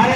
ஆறு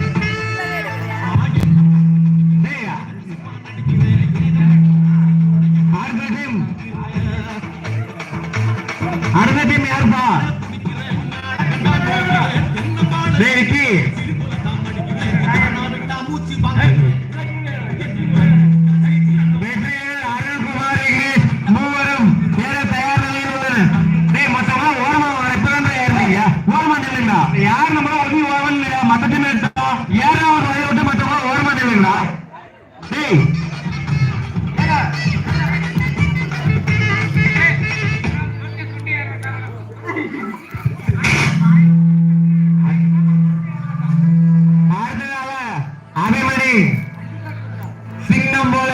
சிங்கம் போல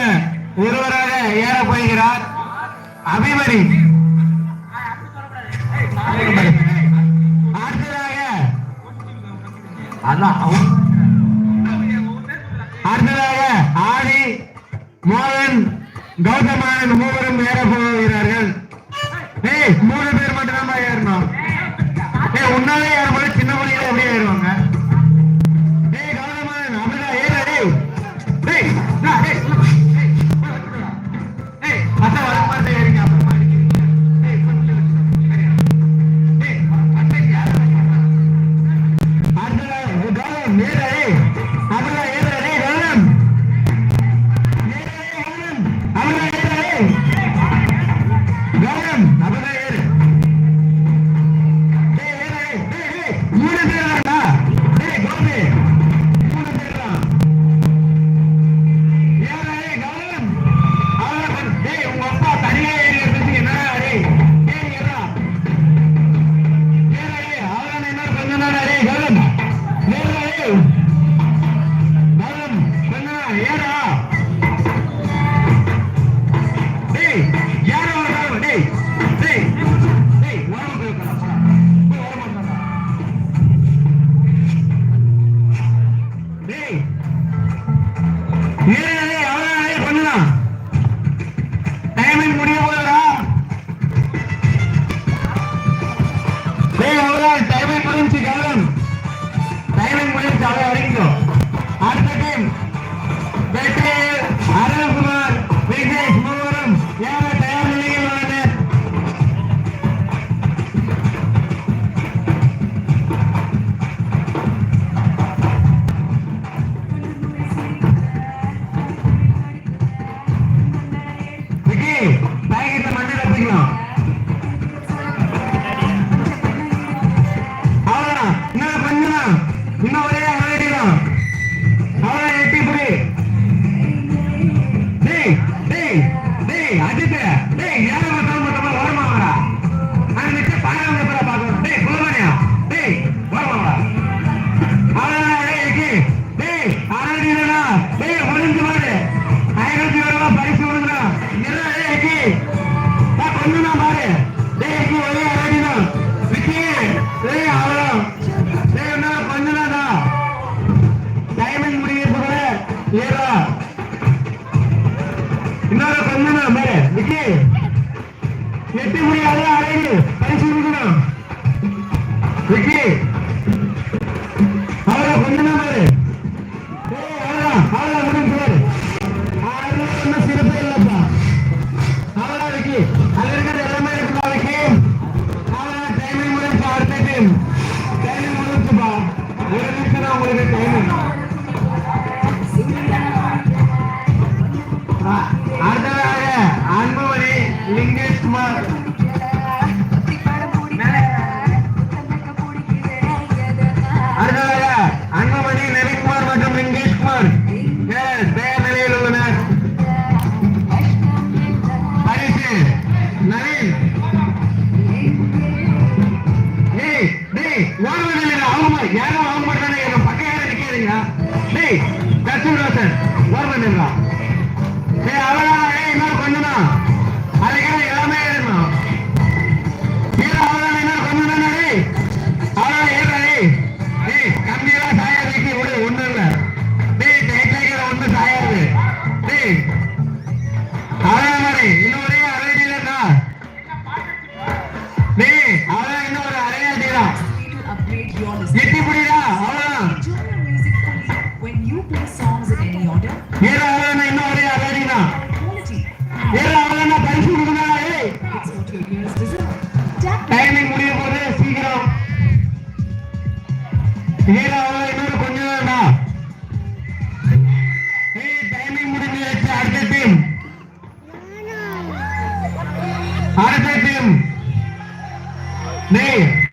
ஒருவராக ஏற போகிறார் அபிமரி அடுத்ததாக அண்ணா அவங்க Yeah. எழுதணும் சரி அவ்வளோ இன்னொரு கொஞ்சம் அதுக்கான எல்லாமே எழுதணும் கீழே அவ்வளோ இன்னொரு கொஞ்சம் கம்மியெல்லாம் சாயாதுக்கு இவ்வளோ ஒன்றும் இல்லை. நீ டைட்டாக ஒன்றும் சாயாது. Man.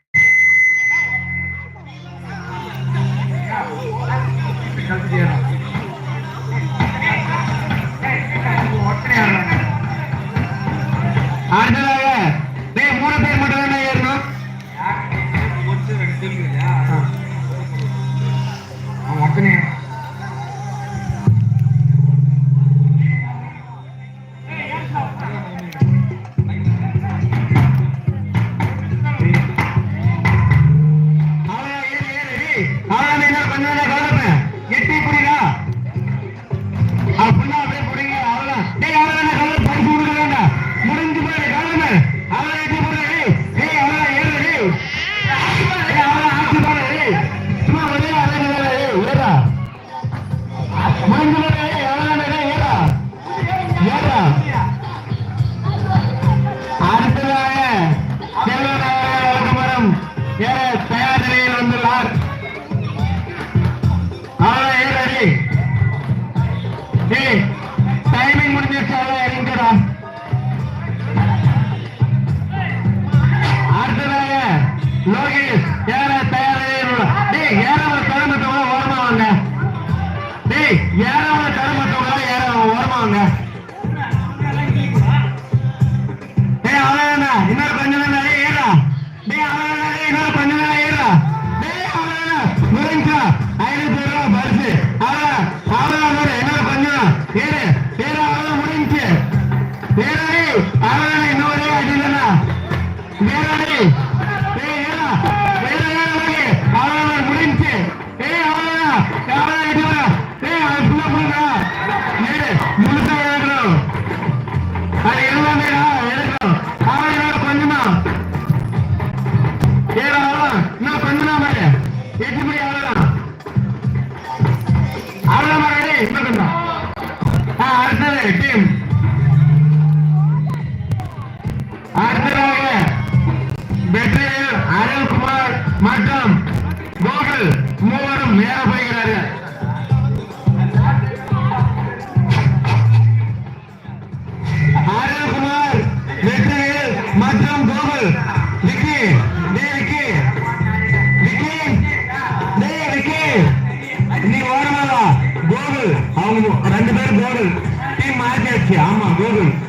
છે આમાં વેગળી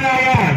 அடுத்ததாக